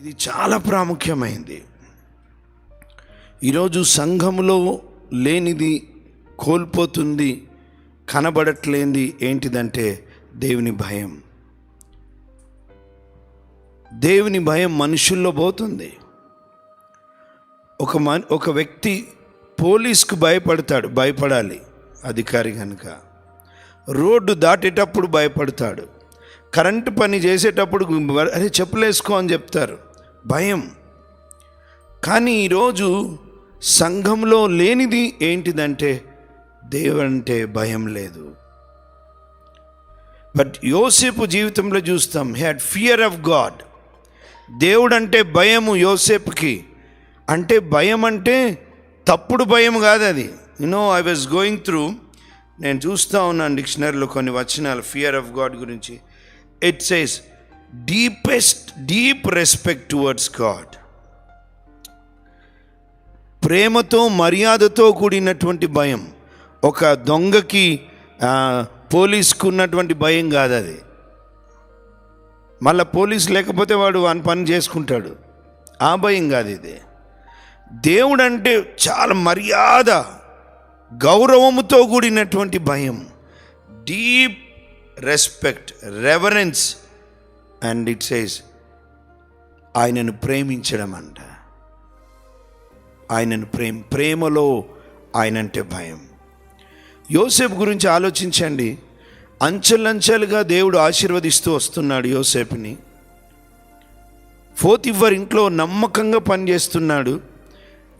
ఇది చాలా ప్రాముఖ్యమైంది. ఈరోజు సంఘములో లేనిది కోల్పోతుంది కనబడట్లేంది ఏంటిదంటే దేవుని భయం. దేవుని భయం మనుషుల్లో పోతుంది. ఒక మన్ ఒక వ్యక్తి పోలీస్కు భయపడతాడు భయపడాలి అధికారి కనుక రోడ్డు దాటేటప్పుడు భయపడతాడు. కరెంటు పని చేసేటప్పుడు అరే చెప్పులేసుకో అని చెప్తారు. భయం. కానీ ఈరోజు సంఘంలో లేనిది ఏంటిదంటే దేవుడంటే భయం లేదు. బట్ యోసేపు జీవితంలో చూస్తాం హ్యాడ్ ఫియర్ ఆఫ్ గాడ్ దేవుడంటే భయము యోసేపుకి. అంటే భయం అంటే తప్పుడు భయం కాదు అది. You know I was going through నేను చూస్తూ ఉన్నాను డిక్షనరీలో కొన్ని వచనాలు ఫియర్ ఆఫ్ గాడ్ గురించి. It says deepest deep respect towards God ప్రేమతో మర్యాదతో కూడినటువంటి భయం. ఒక దొంగకి ఆ, పోలీస్కు ఉన్నటువంటి భయం కాదు అది. మళ్ళీ పోలీస్ లేకపోతే వాడు అని పని చేసుకుంటాడు. ఆ భయం కాదు ఇది. దేవుడు అంటే చాలా మర్యాద గౌరవముతో కూడినటువంటి భయం. Deep respect reverence and it says ఆయనను ప్రేమించడం అంట. ఆయనను ప్రేమ ప్రేమలో ఆయనంటే భయం. యోసేపు గురించి ఆలోచించండి. అంచెలంచెలుగా దేవుడు ఆశీర్వదిస్తూ వస్తున్నాడు యోసేపుని. ఫోతిఫర్ ఇంట్లో నమ్మకంగా పనిచేస్తున్నాడు.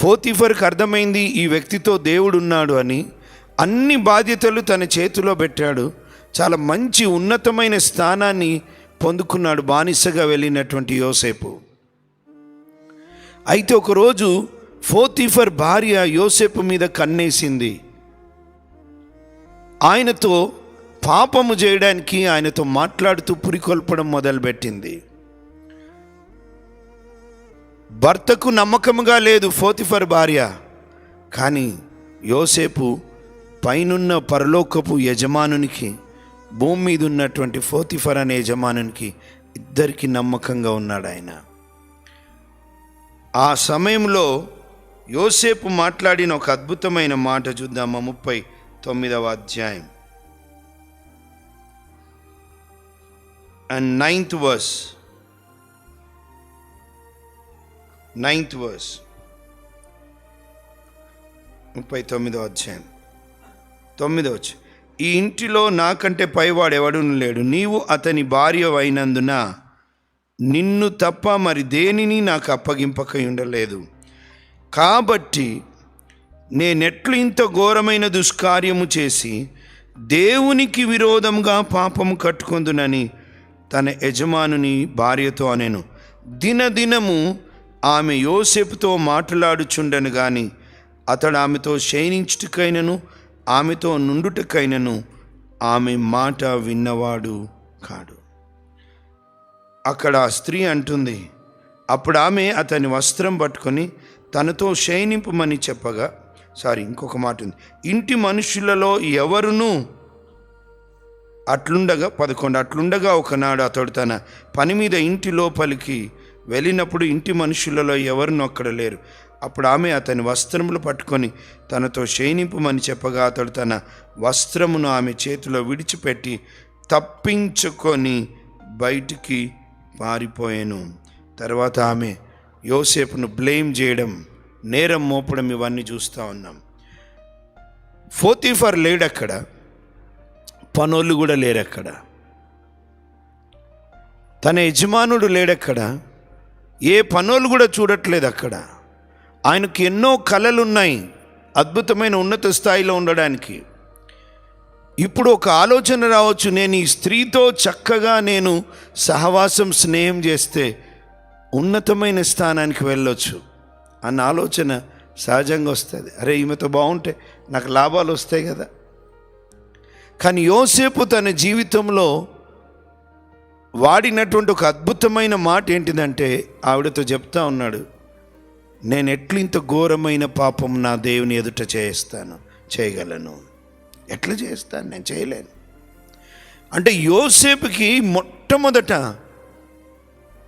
ఫోతిఫర్కి అర్థమైంది ఈ వ్యక్తితో దేవుడు ఉన్నాడు అని. అన్ని బాధ్యతలు తన చేతిలో పెట్టాడు. చాలా మంచి ఉన్నతమైన స్థానాన్ని పొందుకున్నాడు బానిసగా వెళ్ళినటువంటి యోసేపు. అయితే ఒకరోజు ఫోతిఫర్ భార్య యోసేపు మీద కన్నేసింది. ఆయనతో పాపము చేయడానికి ఆయనతో మాట్లాడుతూ పురికొల్పడం మొదలుపెట్టింది. భర్తకు నమ్మకముగా లేదు ఫోతిఫర్ భార్య. కానీ యోసేపు పైనున్న పరలోకపు యజమానునికి భూమి మీద ఉన్నటువంటి ఫోతిఫర్ అనే యజమానునికి ఇద్దరికి నమ్మకంగా ఉన్నాడు ఆయన. ఆ సమయంలో యోసేపు మాట్లాడిన ఒక అద్భుతమైన మాట చూద్దామా ముప్పై తొమ్మిదవ అధ్యాయం. And ninth verse ninth verse ముప్పై తొమ్మిదో అధ్యాయం. తొమ్మిదో వచ్చి ఈ ఇంటిలో నాకంటే పైవాడెవడు లేడు. నీవు అతని భార్య అయినందున నిన్ను తప్ప మరి దేనిని నాకు అప్పగింపక ఉండలేదు. కాబట్టి నేనెట్లు ఇంత ఘోరమైన దుష్కార్యము చేసి దేవునికి విరోధంగా పాపము కట్టుకుందునని తన యజమానుని భార్యతో అనెను. దినదినము ఆమె యోసేపుతో మాట్లాడుచుండను గాని అతడు ఆమెతో శయనించుటకైనను ఆమెతో నుండుటకైనను ఆమె మాట విన్నవాడు కాడు. అక్కడ స్త్రీ అంటుంది అప్పుడు ఆమె అతని వస్త్రం పట్టుకొని తనతో శయనింపమని చెప్పగా సారీ ఇంకొక మాట ఉంది. ఇంటి మనుషులలో ఎవరునూ అట్లుండగా పదకొండు అట్లుండగా ఒకనాడు అతడు తన పని మీద ఇంటి లోపలికి వెళ్ళినప్పుడు ఇంటి మనుషులలో ఎవరినూ అక్కడ లేరు. అప్పుడు ఆమె అతని వస్త్రములు పట్టుకొని తనతో శయనింపమని చెప్పగా అతడు తన వస్త్రమును ఆమె చేతిలో విడిచిపెట్టి తప్పించుకొని బయటికి పారిపోయాను తర్వాత ఆమె యోసేపును బ్లేమ్ చేయడం నేరం మోపడం ఇవన్నీ చూస్తూ ఉన్నాం. ఫోతిఫర్ లేడక్కడ పనోళ్ళు కూడా లేరు అక్కడ తన యజమానుడు లేడక్కడ ఏ పనోళ్ళు కూడా చూడట్లేదు అక్కడ ఆయనకు ఎన్నో కళలు ఉన్నాయి అద్భుతమైన ఉన్నత స్థాయిలో ఉండడానికి. ఇప్పుడు ఒక ఆలోచన రావచ్చు. నేను ఈ స్త్రీతో చక్కగా నేను సహవాసం స్నేహం చేస్తే ఉన్నతమైన స్థానానికి వెళ్ళొచ్చు అన్న ఆలోచన సహజంగా వస్తుంది. అరే ఈమెతో బాగుంటే నాకు లాభాలు వస్తాయి కదా. కానీ యోసేపు తన జీవితంలో వాడినటువంటి ఒక అద్భుతమైన మాట ఏంటిదంటే ఆవిడతో చెప్తా ఉన్నాడు. నేను ఎట్లింత ఇంత ఘోరమైన పాపం నా దేవుని ఎదుట చేస్తాను చేయగలను? ఎట్లా చేస్తాను? నేను చేయలేను. అంటే యోసేపుకి మొట్టమొదట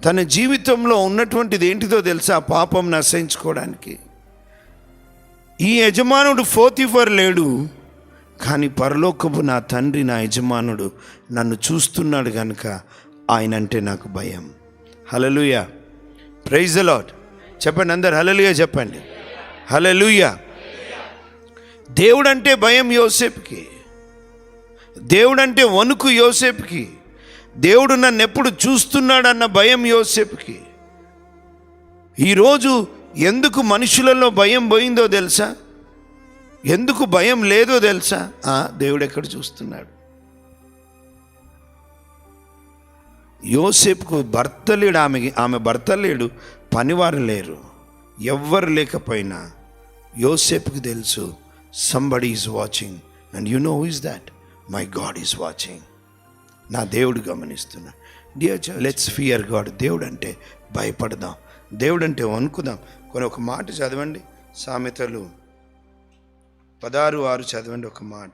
తన జీవితంలో ఉన్నటువంటిది ఏంటిదో తెలుసా? పాపం నశించుకోవడానికి. ఈ యజమానుడు ఫోతిఫర్ లేడు కానీ పరలోకపు నా తండ్రి నా యజమానుడు నన్ను చూస్తున్నాడు కనుక ఆయన అంటే నాకు భయం. హలలుయ ప్రైజ్ లాట్ చెప్పండి అందరు హలలుయ చెప్పండి. హలలుయ దేవుడంటే భయం యోసేపుకి. దేవుడంటే వణుకు యోసేపుకి. దేవుడు నన్ను ఎప్పుడు చూస్తున్నాడన్న భయం యోసేపుకి. ఈరోజు ఎందుకు మనుషులలో భయం పోయిందో తెలుసా? ఎందుకు భయం లేదో తెలుసా? ఆ, దేవుడు ఎక్కడ చూస్తున్నాడు? యోసేపుకు భర్త లేడు ఆమె ఆమె భర్త లేడు. పనివారు లేరు. ఎవ్వరు లేకపోయినా యోసేపుకి తెలుసు somebody is watching and you know is that my God is watching నా దేవుడు గమనిస్తున్నా. డియర్ లెట్స్ ఫియర్ గాడ్ దేవుడు అంటే భయపడదాం. దేవుడు అంటే వణుకుదాం. కొన్ని ఒక మాట చదవండి. సామెతలు పదహారు ఆరు చదవండి ఒక మాట.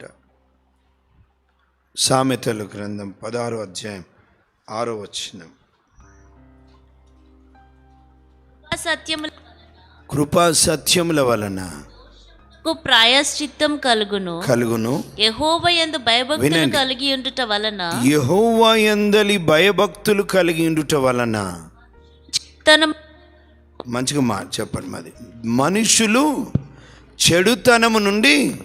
సామెతలు గ్రంథం పదహారు అధ్యాయం ఆరో వచ్చినాం సత్యములకు కృపా సత్యముల వలన ప్రాయశ్చిత్తం కలుగును. కలుగును. యెహోవా యందు భయభక్తులు. కలిగి ఉండుట వలన యెహోవా యందలి భయభక్తులు కలిగి ఉండుట వలన తన మంచిగా మా చెప్పండి మాది. మనుషులు చెడుతనము నుండి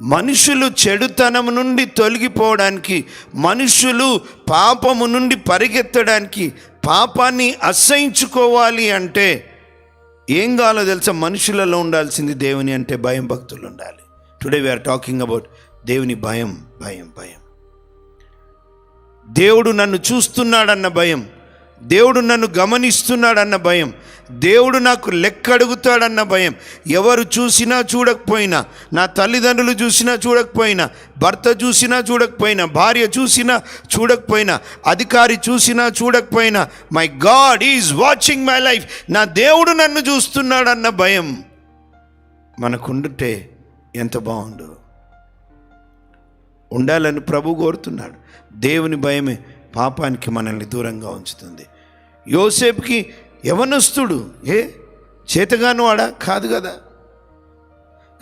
మనుషులు చెడుతనము నుండి తొలగిపోవడానికి మనుషులు పాపము నుండి పరిగెత్తడానికి పాపాన్ని అసహించుకోవాలి అంటే ఏం కావాలో తెలుసా? మనుషులలో ఉండాల్సింది దేవుని అంటే భయం భక్తులు ఉండాలి. టుడే వీఆర్ టాకింగ్ అబౌట్ దేవుని భయం భయం భయం. దేవుడు నన్ను చూస్తున్నాడన్న భయం. దేవుడు నన్ను గమనిస్తున్నాడన్న భయం. దేవుడు నాకు లెక్క అడుగుతాడన్న భయం. ఎవరు చూసినా చూడకపోయినా నా తల్లిదండ్రులు చూసినా చూడకపోయినా భర్త చూసినా చూడకపోయినా భార్య చూసినా చూడకపోయినా అధికారి చూసినా చూడకపోయినా my God is watching my life నా దేవుడు నన్ను చూస్తున్నాడన్న భయం మనకుండుంటే ఎంత బాగుండు. ఉండాలని ప్రభు కోరుతున్నాడు. దేవుని భయమే పాపానికి మనల్ని దూరంగా ఉంచుతుంది. యోసేపుకి యవనస్తుడు ఏ? చేతగాను వాడా కాదు కదా.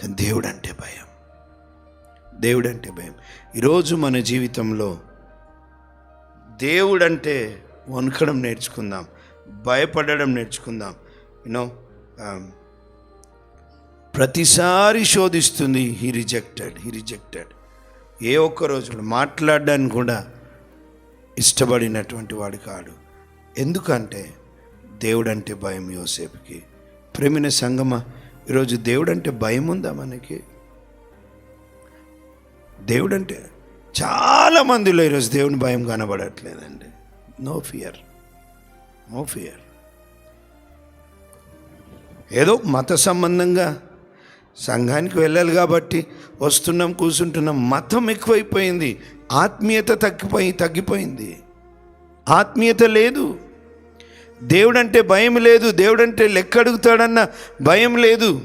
కానీ దేవుడు అంటే భయం. దేవుడు అంటే భయం. ఈరోజు మన జీవితంలో దేవుడంటే వణకడం నేర్చుకుందాం భయపడడం నేర్చుకుందాం. యూనో um, ప్రతిసారి శోధిస్తుంది హీ రిజెక్టెడ్ హీ రిజెక్టెడ్ ఏ ఒక్క రోజు మాట్లాడడానికి కూడా ఇష్టపడినటువంటి వాడు కాడు. ఎందుకంటే దేవుడంటే భయం యోసేపుకి. ప్రేమిన సంగమ ఈరోజు దేవుడంటే భయం ఉందా మనకి? దేవుడంటే చాలా మందిలో ఈరోజు దేవుని భయం కనబడట్లేదండి. నో ఫియర్ నో ఫియర్ ఏదో మత సంబంధంగా సంఘానికి వెళ్ళాలి కాబట్టి వస్తున్నాం కూర్చుంటున్నాం. మతం ఎక్కువైపోయింది. ఆత్మీయత తగ్గిపోయి తగ్గిపోయింది. ఆత్మీయత లేదు. దేవుడంటే భయం లేదు దేవుడంటే లెక్క అడుగుతాడన్న భయం లేదు.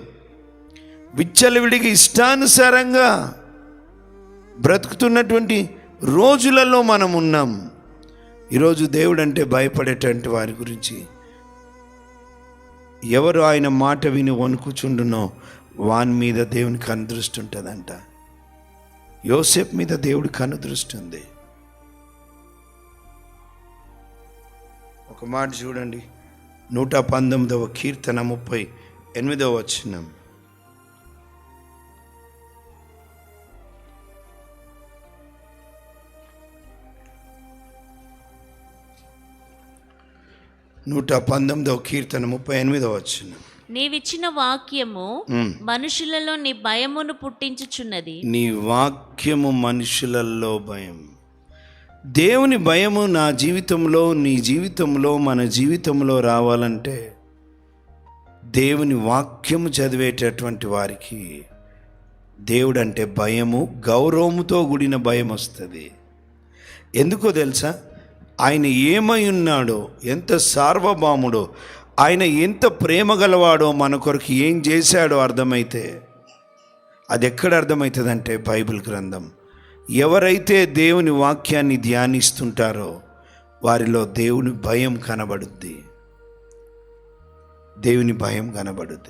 విచ్చలవిడికి ఇష్టానుసారంగా బ్రతుకుతున్నటువంటి రోజులలో మనం ఉన్నాం. ఈరోజు దేవుడంటే భయపడేటువంటి వారి గురించి ఎవరు ఆయన మాట విని వణుకుచుండునో వాని మీద దేవుని కనుదృష్టి ఉంటుందంట. యోసేపు మీద దేవుడి కనుదృష్టి ఉంది. ఒక మాట చూడండి. నూట పంతొమ్మిదవ కీర్తన ముప్పై ఎనిమిదవ వచ్చినం నూట పంతొమ్మిదవ కీర్తన ముప్పై ఎనిమిదవ వచ్చినం నీవిచ్చిన వాక్యము మనుషులలో నీ భయమును పుట్టించుచున్నది. నీ వాక్యము మనుషులలో భయం. దేవుని భయము నా జీవితంలో నీ జీవితంలో మన జీవితంలో రావాలంటే దేవుని వాక్యము చదివేటటువంటి వారికి దేవుడు అంటే భయము గౌరవముతో కూడిన భయం వస్తుంది. ఎందుకో తెలుసా? ఆయన ఏమై ఉన్నాడో ఎంత సార్వభౌముడో ఆయన ఎంత ప్రేమ గలవాడో మన కొరకు ఏం చేశాడో అర్థమైతే అది ఎక్కడ అర్థమవుతుందంటే బైబిల్ గ్రంథం. ఎవరైతే దేవుని వాక్యాన్ని ధ్యానిస్తుంటారో వారిలో దేవుని భయం కనబడుద్ది. దేవుని భయం కనబడుద్ది.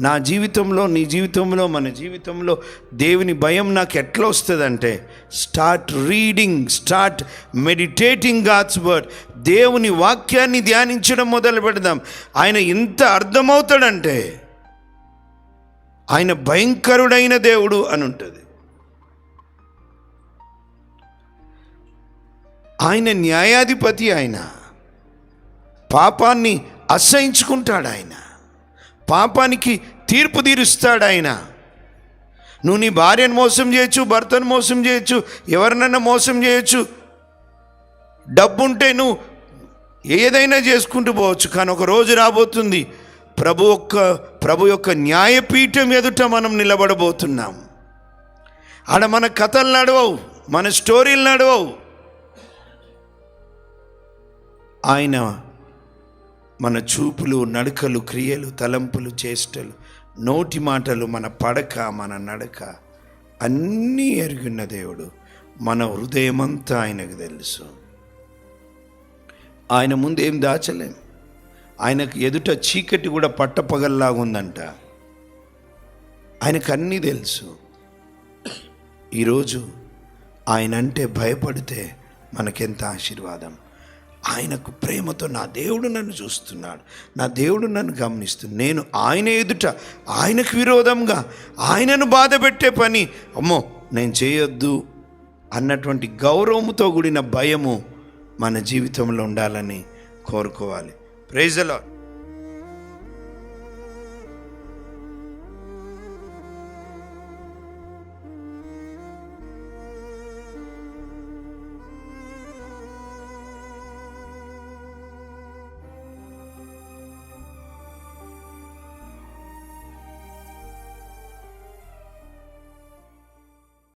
నా జీవితంలో నీ జీవితంలో మన జీవితంలో దేవుని భయం నాకు ఎట్లా వస్తుందంటే start reading start meditating God's word దేవుని వాక్యాన్ని ధ్యానించడం మొదలు పెడదాం. ఆయన ఎంత అర్థమవుతాడంటే ఆయన భయంకరుడైన దేవుడు అని ఉంటుంది ఆయన న్యాయాధిపతి ఆయన. పాపాన్ని అసహించుకుంటాడు ఆయన. పాపానికి తీర్పు తీరుస్తాడు ఆయన. నువ్వు నీ భార్యను మోసం చేయొచ్చు భర్తను మోసం చేయొచ్చు ఎవరినైనా మోసం చేయొచ్చు. డబ్బుంటే నువ్వు ఏదైనా చేసుకుంటూ పోవచ్చు కానీ ఒక రోజు రాబోతుంది. ప్రభు యొక్క ప్రభు యొక్క న్యాయపీఠం ఎదుట మనం నిలబడబోతున్నాం. ఆడ మన కథలు నడవవు మన స్టోరీలు నడవవు. ఆయన మన చూపులు నడకలు క్రియలు తలంపులు చేష్టలు నోటి మాటలు మన పడక మన నడక అన్నీ ఎరిగిన దేవుడు. మన హృదయమంతా ఆయనకు తెలుసు. ఆయన ముందు ఏం దాచలేం. ఆయనకు ఎదుట చీకటి కూడా పట్టపగల్లాగా ఉందంట. ఆయనకు అన్నీ తెలుసు. ఈరోజు ఆయన అంటే భయపడితే మనకెంత ఆశీర్వాదం? ఆయనకు ప్రేమతో నా దేవుడు నన్ను చూస్తున్నాడు. నా దేవుడు నన్ను గమనిస్తున్నాడు. నేను ఆయన ఎదుట ఆయనకు విరోధంగా ఆయనను బాధ పెట్టే పని అమ్మో నేను చేయొద్దు అన్నటువంటి గౌరవముతో కూడిన భయము మన జీవితంలో ఉండాలని కోరుకోవాలి. ప్రైజలో